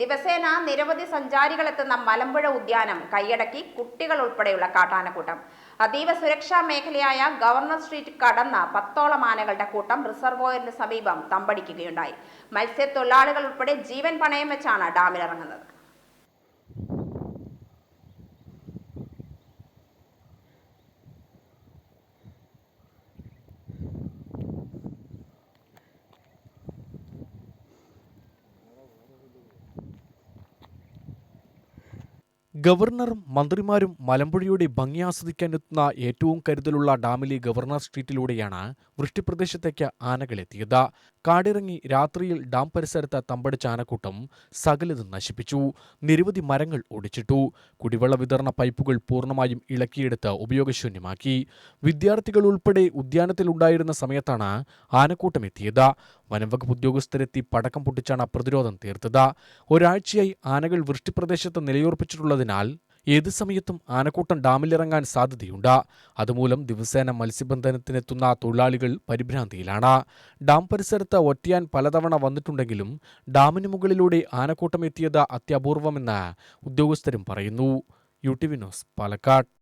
ദിവസേന നിരവധി സഞ്ചാരികൾ എത്തുന്ന മലമ്പുഴ ഉദ്യാനം കൈയടക്കി കുട്ടികൾ ഉൾപ്പെടെയുള്ള കാട്ടാനക്കൂട്ടം. അതീവ സുരക്ഷാ മേഖലയായ ഗവർണർ സ്ട്രീറ്റ് കടന്ന പത്തോളം ആനകളുടെ കൂട്ടം റിസർവോയറിന് സമീപം തമ്പടിക്കുകയുണ്ടായി. മത്സ്യത്തൊഴിലാളികൾ ഉൾപ്പെടെ ജീവൻ പണയം വെച്ചാണ് ഡാമിലിറങ്ങുന്നത്. ഗവർണറും മന്ത്രിമാരും മലമ്പുഴയുടെ ഭംഗി ആസ്വദിക്കാനെത്തുന്ന ഏറ്റവും കരുതലുള്ള ഡാമിലെ ഗവർണർ സ്ട്രീറ്റിലൂടെയാണ് വൃഷ്ടിപ്രദേശത്തേക്ക് ആനകളെത്തിയത്. കാടിറങ്ങി രാത്രിയിൽ ഡാം പരിസരത്ത് തമ്പടിച്ച ആനക്കൂട്ടം സകലതും നശിപ്പിച്ചു. നിരവധി മരങ്ങൾ ഒടിച്ചിട്ടു. കുടിവെള്ള വിതരണ പൈപ്പുകൾ പൂർണമായും ഇളക്കിയെടുത്ത് ഉപയോഗശൂന്യമാക്കി. വിദ്യാർത്ഥികൾ ഉൾപ്പെടെ ഉദ്യാനത്തിലുണ്ടായിരുന്ന സമയത്താണ് ആനക്കൂട്ടം എത്തിയത്. വനംവകുപ്പ് ഉദ്യോഗസ്ഥരെത്തി പടക്കം പൊട്ടിച്ചാണ് പ്രതിരോധം തീർത്തത്. ഒരാഴ്ചയായി ആനകൾ വൃഷ്ടിപ്രദേശത്ത് നിലയുറപ്പിച്ചിട്ടുള്ളതിനാൽ ഏത് സമയത്തും ആനക്കൂട്ടം ഡാമിലിറങ്ങാൻ സാധ്യതയുണ്ട്. അതുമൂലം ദിവസേന മത്സ്യബന്ധനത്തിനെത്തുന്ന തൊഴിലാളികൾ പരിഭ്രാന്തിയിലാണ്. ഡാം പരിസരത്ത് ഒറ്റയാൻ പലതവണ വന്നിട്ടുണ്ടെങ്കിലും ഡാമിന് മുകളിലൂടെ ആനക്കൂട്ടം എത്തിയത് അത്യപൂർവമെന്ന് ഉദ്യോഗസ്ഥരും പറയുന്നു. U T V news Palakkad.